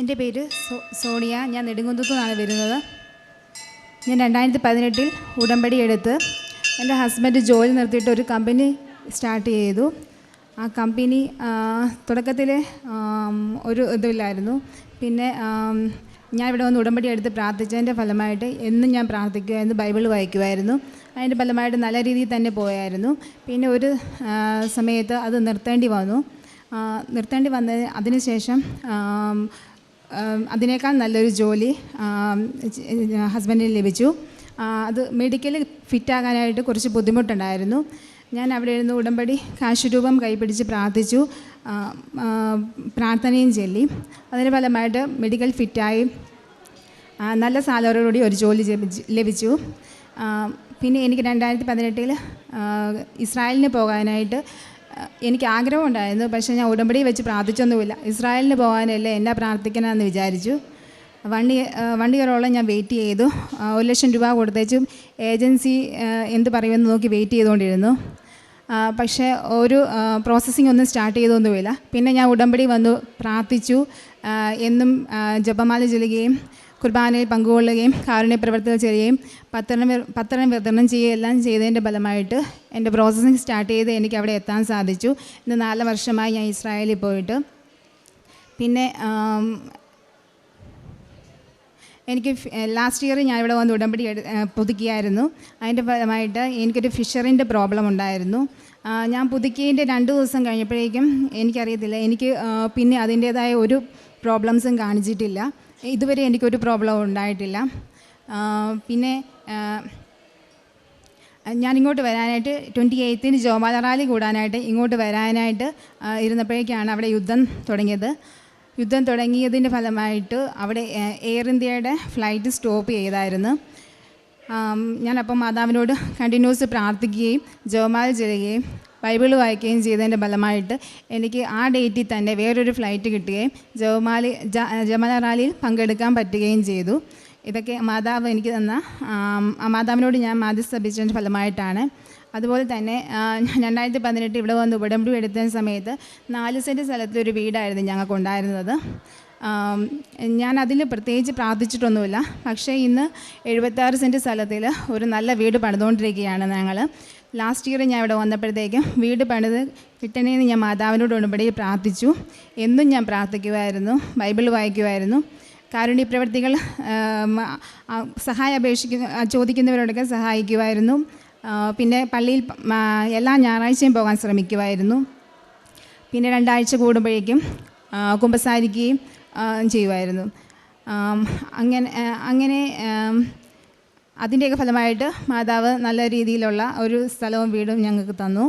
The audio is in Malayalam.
എന്റെ പേര് സോണിയ. ഞാൻ നെടുങ്കുന്നത്തു നിന്നാണ് വരുന്നത്. ഞാൻ രണ്ടായിരത്തി പതിനെട്ടിൽ ഉടമ്പടി എടുത്ത് എന്റെ ഹസ്ബൻഡ് ജോലി നിർത്തിയിട്ട് ഒരു കമ്പനി സ്റ്റാർട്ട് ചെയ്തു. ആ കമ്പനി തുടക്കത്തിൽ ഒരു ഇതുമില്ലായിരുന്നു പിന്നെ ഞാൻ ഇവിടെ വന്ന് ഉടമ്പടി എടുത്ത് പ്രാർത്ഥിച്ചതിന്റെ ഫലമായിട്ട് എന്നും ഞാൻ പ്രാർത്ഥിക്കുമായിരുന്നു ബൈബിൾ വായിക്കുമായിരുന്നു. അതിന്റെ ഫലമായിട്ട് നല്ല രീതിയിൽ തന്നെ പോയായിരുന്നു. പിന്നെ ഒരു സമയത്ത് അത് നിർത്തേണ്ടി വന്നു. നിർത്തേണ്ടി വന്നതിന് അതിനുശേഷം അതിനേക്കാൾ നല്ലൊരു ജോലി ഹസ്ബൻഡിന് ലഭിച്ചു. അത് മെഡിക്കൽ ഫിറ്റാകാനായിട്ട് കുറച്ച് ബുദ്ധിമുട്ടുണ്ടായിരുന്നു. ഞാൻ അവിടെ ഇരുന്ന് ഉടമ്പടി കാശുരൂപം കൈപിടിച്ച് പ്രാർത്ഥിച്ചു. പ്രാർത്ഥനയും ചൊല്ലി. അതിന് ഫലമായിട്ട് മെഡിക്കൽ ഫിറ്റായി നല്ല സാലറിയോടുകൂടി ഒരു ജോലി ലഭിച്ചു. പിന്നെ എനിക്ക് രണ്ടായിരത്തി പതിനെട്ടിൽ ഇസ്രായേലിന് പോകാനായിട്ട് എനിക്ക് ആഗ്രഹമുണ്ടായിരുന്നു പക്ഷേ ഞാൻ ഉടമ്പടി വെച്ച് പ്രാർത്ഥിച്ചൊന്നുമില്ല. ഇസ്രായേലിന് പോകാനല്ലേ എന്നാ പ്രാർത്ഥിക്കണമെന്ന് വിചാരിച്ചു. വണ്ടി വൺ ഞാൻ വെയിറ്റ് ചെയ്തു. ഒരു ലക്ഷം രൂപ കൊടുത്തേച്ചും ഏജൻസി എന്ത് പറയുമെന്ന് നോക്കി വെയിറ്റ് ചെയ്തുകൊണ്ടിരുന്നു. പക്ഷേ ഒരു പ്രോസസ്സിംഗ് ഒന്നും സ്റ്റാർട്ട് ചെയ്തൊന്നുമില്ല. പിന്നെ ഞാൻ ഉടമ്പടി വന്നു പ്രാർത്ഥിച്ചു. എന്നും ജപമാല ചൊല്ലുകയും കുർബാനയിൽ പങ്കുകൊള്ളുകയും കാരുണ്യ പ്രവർത്തനം ചെയ്യുകയും പത്രം പത്രം വിതരണം ചെയ്യുകയും എല്ലാം ചെയ്തതിന്റെ ഫലമായിട്ട് എന്റെ പ്രോസസ്സിങ് സ്റ്റാർട്ട് ചെയ്ത് എനിക്ക് അവിടെ എത്താൻ സാധിച്ചു. ഇന്ന് നാല് വർഷമായി ഞാൻ ഇസ്രായേലിൽ പോയിട്ട്. പിന്നെ എനിക്ക് ലാസ്റ്റ് ഇയർ ഞാൻ ഇവിടെ വന്ന് ഉടമ്പടി പുതുക്കിയായിരുന്നു. അതിന്റെ ഫലമായിട്ട് എനിക്കൊരു ഫിഷറിന്റെ പ്രോബ്ലം ഉണ്ടായിരുന്നു. ഞാൻ പുതുക്കിയതിന്റെ രണ്ട് ദിവസം കഴിഞ്ഞപ്പോഴേക്കും എനിക്കറിയത്തില്ല. എനിക്ക് പിന്നെ അതിന്റേതായ ഒരു പ്രോബ്ലംസും കാണിച്ചിട്ടില്ല. ഇതുവരെ എനിക്കൊരു പ്രോബ്ലം ഉണ്ടായിട്ടില്ല. പിന്നെ ഞാനിങ്ങോട്ട് വരാനായിട്ട് ട്വന്റി എയ്ത്തിന് ജോമാല റാലി കൂടാനായിട്ട് ഇങ്ങോട്ട് വരാനായിട്ട് ഇരുന്നപ്പോഴേക്കാണ് അവിടെ യുദ്ധം തുടങ്ങിയത്. യുദ്ധം തുടങ്ങിയതിന്റെ ഫലമായിട്ട് അവിടെ എയർ ഇന്ത്യയുടെ ഫ്ലൈറ്റ് സ്റ്റോപ്പ് ചെയ്തായിരുന്നു. ഞാനപ്പം മാതാവിനോട് കണ്ടിന്യൂസ് പ്രാർത്ഥിക്കുകയും ജോമാല ചെല്ലുകയും ബൈബിൾ വായിക്കുകയും ചെയ്തതിന്റെ ഫലമായിട്ട് എനിക്ക് ആ ഡേറ്റിൽ തന്നെ വേറൊരു ഫ്ലൈറ്റ് കിട്ടുകയും ജവമാലി ജമല റാലിയിൽ പങ്കെടുക്കാൻ പറ്റുകയും ചെയ്തു. ഇതൊക്കെ മാതാവ് എനിക്ക് തന്ന മാതാവിനോട് ഞാൻ മാധ്യസ്ഥപിച്ചതിന്റെ ഫലമായിട്ടാണ്. അതുപോലെ തന്നെ രണ്ടായിരത്തി പതിനെട്ട് ഇവിടെ വന്ന് ഉടമ്പടി എടുത്ത സമയത്ത് നാല് സെന്റ് സ്ഥലത്ത് ഒരു വീടായിരുന്നു ഞങ്ങൾക്ക് ഉണ്ടായിരുന്നത് ആം, ഞാൻ അതിൽ പ്രത്യേകിച്ച് പ്രാർത്ഥിച്ചിട്ടൊന്നുമില്ല. പക്ഷേ ഇന്ന് എഴുപത്താറ് സെന്റ് സ്ഥലത്തിൽ ഒരു നല്ല വീട് പണിതുകൊണ്ടിരിക്കുകയാണ് ഞങ്ങൾ ലാസ്റ്റ് ഇയർ ഞാൻ ഇവിടെ വന്നപ്പോഴത്തേക്കും വീട് പണിത് കിട്ടണേന്ന് ഞാൻ മാതാവിനോട് ഉടമ്പടി പ്രാർത്ഥിച്ചു. എന്നും ഞാൻ പ്രാർത്ഥിക്കുമായിരുന്നു ബൈബിൾ വായിക്കുമായിരുന്നു കാരുണ്യ പ്രവർത്തികൾ സഹായം അപേക്ഷിക്കുന്ന ചോദിക്കുന്നവരോടൊക്കെ സഹായിക്കുമായിരുന്നു പിന്നെ പള്ളിയിൽ എല്ലാ ഞായറാഴ്ചയും പോകാൻ ശ്രമിക്കുമായിരുന്നു പിന്നെ രണ്ടാഴ്ച കൂടുമ്പോഴേക്കും കുമ്പസാരിക്കുകയും ചെയ്യുമായിരുന്നു. അങ്ങനെ അങ്ങനെ അതിന്റെയൊക്കെ ഫലമായിട്ട് മാതാവ് നല്ല രീതിയിലുള്ള ഒരു സ്ഥലവും വീടും ഞങ്ങൾക്ക് തന്നു.